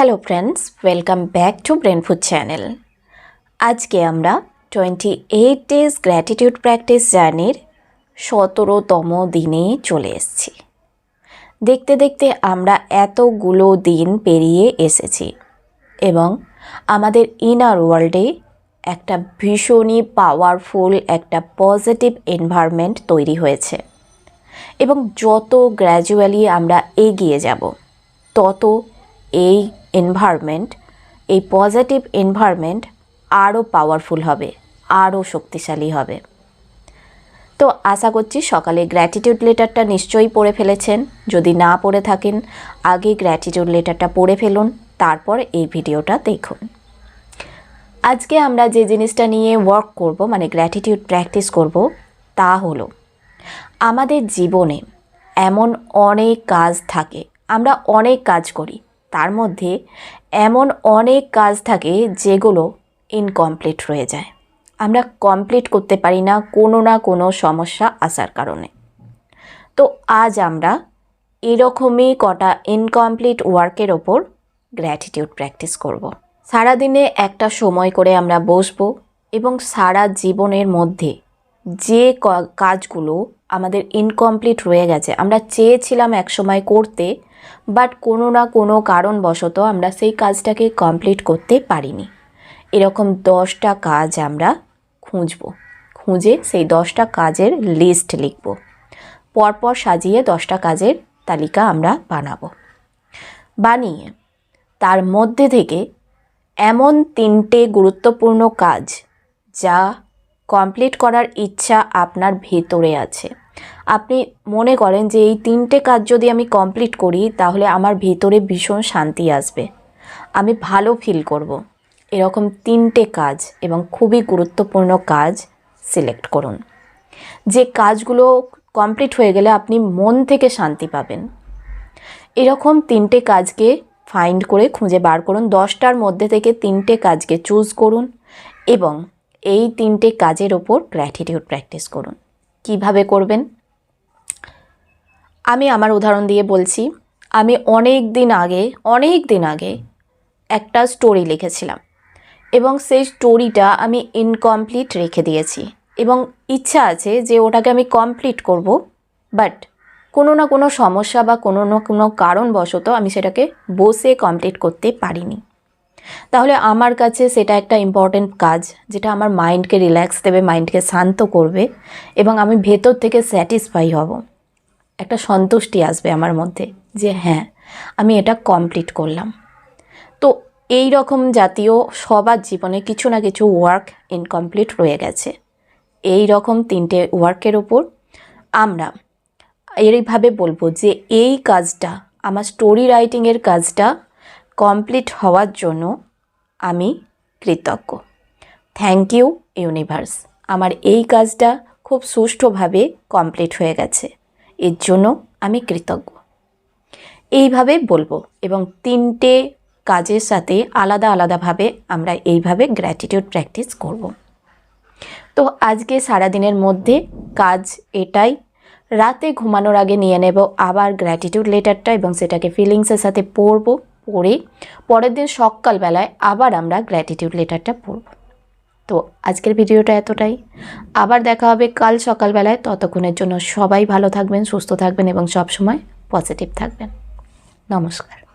Hello friends welcome back to brain food channel আজকে আমরা twenty eight days gratitude practice জার্নির সতেরোতম দিনে চলে এসেছি। দেখতে দেখতে আমরা এতগুলো দিন পেরিয়ে এসেছি এবং আমাদের ইনার ওয়ার্ল্ডে একটা ভীষণই পাওয়ারফুল একটা পজিটিভ এনভায়রনমেন্ট তৈরি হয়েছে এবং যত গ্র্যাজুয়ালি আমরা এগিয়ে যাব, তত এই এনভায়রনমেন্ট এই পজিটিভ এনভায়রনমেন্ট আরও পাওয়ারফুল হবে, আরও শক্তিশালী হবে। তো আশা করছি সকালে গ্র্যাটিটিউড লেটারটা নিশ্চয়ই পড়ে ফেলেছেন। যদি না পড়ে থাকেন, আগে গ্র্যাটিটিউড লেটারটা পড়ে ফেলুন, তারপর এই ভিডিওটা দেখুন। আজকে আমরা যে জিনিসটা নিয়ে ওয়ার্ক করব মানে গ্র্যাটিটিউড প্র্যাকটিস করব, তা হলো, আমাদের জীবনে এমন অনেক কাজ থাকে, আমরা অনেক কাজ করি তার মধ্যে এমন অনেক কাজ থাকে যেগুলো ইনকমপ্লিট রয়ে যায় আমরা কমপ্লিট করতে পারি না কোনো না কোনো সমস্যা আসার কারণে তো আজ আমরা এরকমই কটা ইনকমপ্লিট ওয়ার্কের ওপর গ্র্যাটিটিউড প্র্যাকটিস করব। সারাদিনে একটা সময় করে আমরা বসবো এবং সারা জীবনের মধ্যে যে কাজগুলো আমাদের ইনকমপ্লিট রয়ে গেছে। আমরা চেয়েছিলাম একসময় করতে বাট কোনো না কোনো কারণবশত আমরা সেই কাজটাকে কমপ্লিট করতে পারিনি। এরকম দশটা কাজ আমরা খুঁজব। খুঁজে সেই দশটা কাজের লিস্ট লিখব। পরপর সাজিয়ে দশটা কাজের তালিকা আমরা বানাবো। বানিয়ে, তার মধ্যে থেকে এমন তিনটে গুরুত্বপূর্ণ কাজ যা কমপ্লিট করার ইচ্ছা আপনার ভেতরে আছে। আপনি মনে করেন যে এই তিনটে কাজ যদি আমি কমপ্লিট করি, তাহলে আমার ভেতরে ভীষণ শান্তি আসবে। আমি ভালো ফিল করব। এরকম তিনটে কাজ এবং খুবই গুরুত্বপূর্ণ কাজ সিলেক্ট করুন। যে কাজগুলো কমপ্লিট হয়ে গেলে আপনি মন থেকে শান্তি পাবেন। এরকম তিনটে কাজকে ফাইন্ড করে খুঁজে বার করুন। দশটার মধ্যে থেকে তিনটে কাজকে চুজ করুন এবং এই তিনটে কাজের ওপর গ্র্যাটিটিউড প্র্যাকটিস করুন। কীভাবে করবেন? আমি আমার উদাহরণ দিয়ে বলছি, আমি অনেক দিন আগে, অনেক দিন আগে একটা স্টোরি লিখেছিলাম এবং সেই স্টোরিটা আমি ইনকমপ্লিট রেখে দিয়েছি এবং ইচ্ছা আছে যে ওটাকে আমি কমপ্লিট করব বাট কোনো না কোনো সমস্যা বা কোনো না কোনো কারণবশত আমি সেটাকে বসে কমপ্লিট করতে পারিনি। তাহলে আমার কাছে সেটা একটা ইম্পর্ট্যান্ট কাজ, যেটা আমার মাইন্ডকে রিল্যাক্স দেবে মাইন্ডকে শান্ত করবে, এবং আমি ভেতর থেকে স্যাটিসফাই হব। একটা সন্তুষ্টি আসবে আমার মধ্যে যে হ্যাঁ আমি এটা কমপ্লিট করলাম। তো এই রকম জাতীয় সবার জীবনে কিছু না কিছু ওয়ার্ক ইনকমপ্লিট রয়ে গেছে। এই রকম তিনটে ওয়ার্কের ওপর আমরা এইভাবে বলব যে এই কাজটা, আমার স্টোরি রাইটিংয়ের কাজটা কমপ্লিট হওয়ার জন্য আমি কৃতজ্ঞ। থ্যাংক ইউ ইউনিভার্স আমার এই কাজটা খুব সুষ্ঠুভাবে কমপ্লিট হয়ে গেছে। এর জন্য আমি কৃতজ্ঞ। এইভাবে বলব এবং তিনটে কাজের সাথে আলাদা আলাদাভাবে আমরা এইভাবে গ্র্যাটিটিউড প্র্যাকটিস করব। তো আজকে সারাদিনের মধ্যে কাজ এটাই। রাতে ঘুমানোর আগে নিয়ে নেব আবার গ্র্যাটিটিউড লেটারটা এবং সেটাকে ফিলিংসের সাথে পড়ব। পড়ে পরের দিন সকালবেলায় আবার আমরা গ্র্যাটিটিউড লেটারটা পড়ব। তো আজকের ভিডিওটা এতটাই। আবার দেখা হবে কাল সকালবেলায়। ততক্ষণের জন্য সবাই ভালো থাকবেন, সুস্থ থাকবেন এবং সবসময় পজিটিভ থাকবেন। নমস্কার।